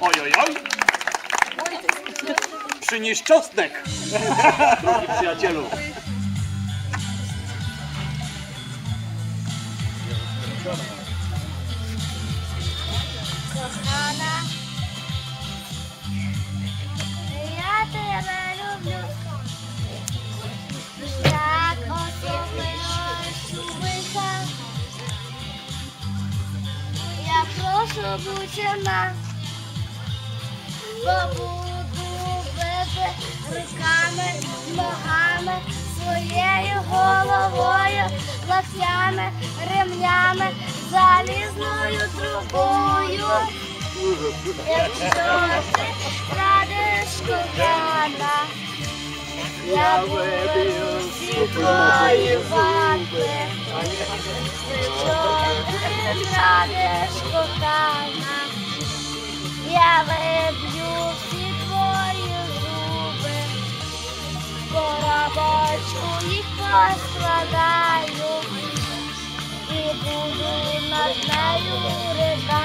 Ojojoj. Oj. Przynieś czosnek, drogi przyjacielu. Kochana, ja Ciebie lubię. Tak o Tobie słyszę. Ja proszę, by Cię. Буду бити руками, ногами, своєю головою, локтями, ремнями, залізною трубою. Якщо ти радиш кохана, я буду всі твої варти. Якщо ти радиш кохана, я виб'ю всі твої зуби, коробочку їх поскладаю і буду над нею ридати.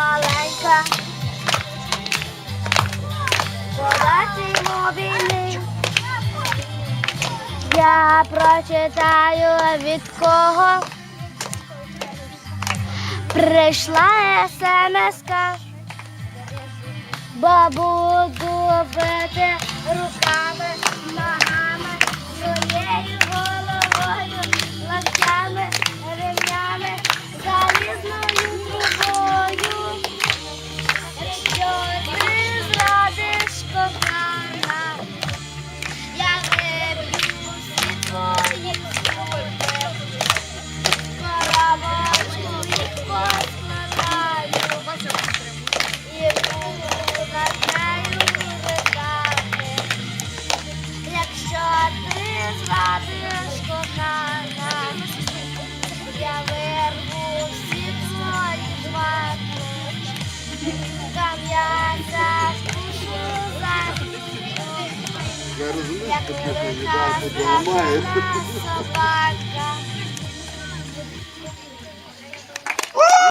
Маленька, подати мобільний. Я прочитаю від кого прийшла смс-ка, бо буду руками, Як що ти страшна собака.